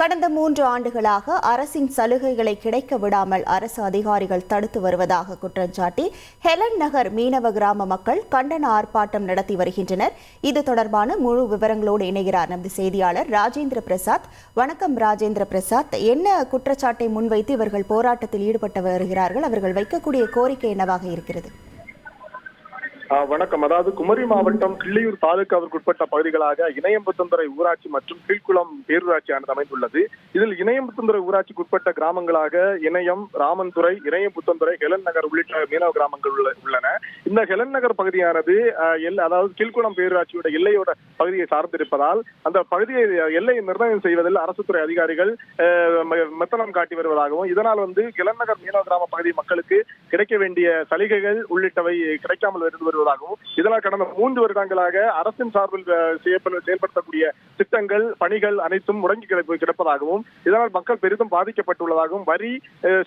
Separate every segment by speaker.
Speaker 1: கடந்த மூன்று ஆண்டுகளாக அரசின் சலுகைகளை கிடைக்க விடாமல் அரசு அதிகாரிகள் தடுத்து வருவதாக குற்றம் சாட்டி ஹெலன் நகர் மீனவ கிராம மக்கள் கண்டன ஆர்ப்பாட்டம் நடத்தி வருகின்றனர். இது தொடர்பான முழு விவரங்களோடு இணைகிறார் நமது செய்தியாளர் ராஜேந்திர பிரசாத். வணக்கம் ராஜேந்திர பிரசாத். என்ன குற்றச்சாட்டை முன்வைத்து இவர்கள் போராட்டத்தில் ஈடுபட்டு வருகிறார்கள்? அவர்கள் வைக்கக்கூடிய கோரிக்கை என்னவாக இருக்கிறது?
Speaker 2: வணக்கம். அதாவது குமரி மாவட்டம் கிள்ளியூர் தாலுகாவிற்கு உட்பட்ட பகுதிகளாக இணையம்புத்தந்துறை ஊராட்சி மற்றும் கீழ்குளம் பேரூராட்சியானது அமைந்துள்ளது. இதில் இணையம்புத்தந்துறை ஊராட்சிக்கு உட்பட்ட கிராமங்களாக இணையம் ராமன்துறை இணையம்புத்தந்துறை ஹெலன் நகர் உள்ளிட்ட மீனவ கிராமங்கள் உள்ள- உள்ளன. இந்த ஹெலன் நகர் பகுதியானது அதாவது கீழ்குளம் பேரூராட்சியோட எல்லையோட பகுதியை சார்ந்திருப்பதால் அந்த பகுதியை எல்லையை நிர்ணயம் செய்வதில் அரசு துறை அதிகாரிகள் மெத்தனம் காட்டி வருவதாகவும் இதனால் வந்து ஹெலன் நகர் மீனவ கிராம பகுதி மக்களுக்கு கிடைக்க வேண்டிய சலுகைகள் உள்ளிட்டவை கிடைக்காமல் இருந்து வருவதாகவும் இதனால் கடந்த மூன்று வருடங்களாக அரசின் சார்பில் செயல்படுத்தக்கூடிய திட்டங்கள் பணிகள் அனைத்தும் முடங்கி கிடப்பதாகவும் இதனால் மக்கள் பெரிதும் பாதிக்கப்பட்டுள்ளதாகவும் வரி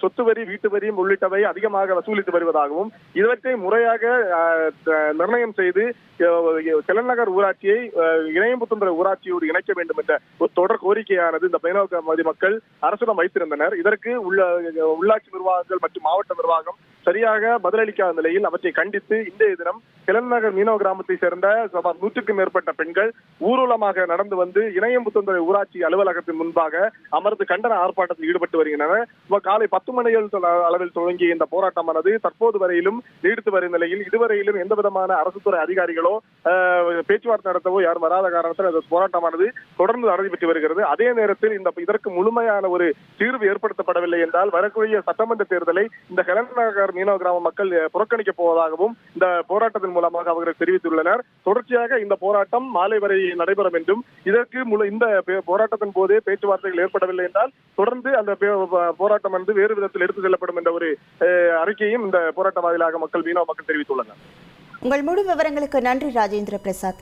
Speaker 2: சொத்து வரி வீட்டு வரி உள்ளிட்டவை அதிகமாக வசூலித்து வருவதாகவும் இவற்றை முறையாக நிர்ணயம் செய்து அஹ், ஊராட்சியை அஹ், இணையம்புத்தந்திர ஊராட்சியோடு இணைக்க வேண்டும் என்ற ஒரு தொடர் கோரிக்கையானது இந்த பயனோக்க பகுதி மக்கள் அரசிடம் வைத்திருந்தனர். இதற்கு உள்ள உள்ளாட்சி நிர்வாகங்கள் மற்றும் மாவட்ட நிர்வாகம் சரியாக பதிலளிக்காத நிலையில் அவற்றை கண்டித்து இன்றைய தினம் கிளநகர் மீனவ கிராமத்தை சேர்ந்த சுமார் நூற்றுக்கும் மேற்பட்ட பெண்கள் ஊர்வலமாக நடந்து வந்து இணையம்புத்தந்துறை ஊராட்சி அலுவலகத்தின் முன்பாக அமர்ந்து கண்டன ஆர்ப்பாட்டத்தில் ஈடுபட்டு வருகின்றனர். காலை பத்து மணிகள் அளவில் தொடங்கிய இந்த போராட்டமானது தற்போது வரையிலும் நீடித்து வரும் நிலையில் இதுவரையிலும் எந்த விதமான அரசு துறை அதிகாரிகளோ பேச்சுவார்த்தை நடத்தவோ யாரும் வராத காரணத்தில் இந்த போராட்டமானது தொடர்ந்து நடைபெற்று வருகிறது. அதே நேரத்தில் இந்த இதற்கு முழுமையான ஒரு தீர்வு ஏற்படுத்தப்படவில்லை என்றால் வரக்கூடிய சட்டமன்ற தேர்தலை இந்த ஹெலன் நகர் மீனவ கிராம மக்கள் புறக்கணிக்கப் போவதாகவும் இந்த போராட்டத்தின் மூலமாக அவர்கள் தெரிவித்துள்ளனர். தொடர்ச்சியாக இந்த போராட்டம் மாலை வரை நடைபெறும் என்றும் இதற்கு முழு இந்த போராட்டத்தின் போதே பேச்சுவார்த்தைகள் ஏற்படவில்லை என்றால் தொடர்ந்து அந்த போராட்டம் வந்து வேறு விதத்தில் எடுத்து செல்லப்படும் என்ற ஒரு அறிக்கையும் இந்த போராட்ட வாயிலாக மக்கள் மீனவ மக்கள் தெரிவித்துள்ளனர்.
Speaker 1: உங்கள் முழு விவரங்களுக்கு நன்றி ராஜேந்திர பிரசாத்.